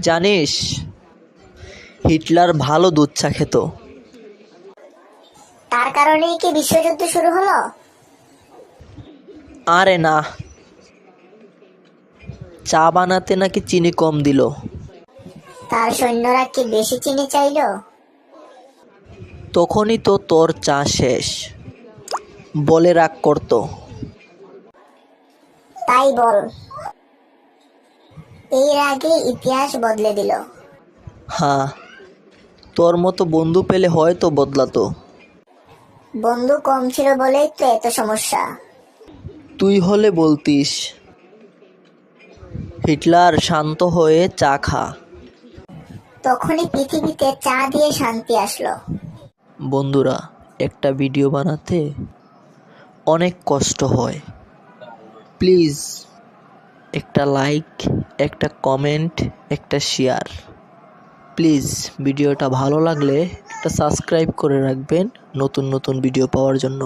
জানিস হিটলার ভালো দুধ চা খেত। তার কারণেই কি বিশ্বযুদ্ধ শুরু হলো? আরে না। চা বানাতে নাকি চিনি কম দিল। তার সৈন্যরা কি বেশি চিনি চাইলো? তখনই তো তোর চা শেষ। বলে রাগ করতো। তাই বল। এর আগে ইতিহাস বদলে দিল। হ্যাঁ তোর মতো বন্ধু পেলে হয়তো বদলাতো। বন্ধু কম ছিল বলেই তো এত সমস্যা। তুই হলে বলতিস হিটলার শান্ত হয়ে চা খা। তখনই পৃথিবীতে চা দিয়ে শান্তি আসলো। বন্ধুরা একটা ভিডিও বানাতে অনেক কষ্ট হয়। প্লিজ। একটা লাইক একটা কমেন্ট একটা শেয়ার প্লিজ ভিডিওটা ভালো লাগলে একটা সাবস্ক্রাইব করে রাখবেন নতুন নতুন ভিডিও পাওয়ার জন্য।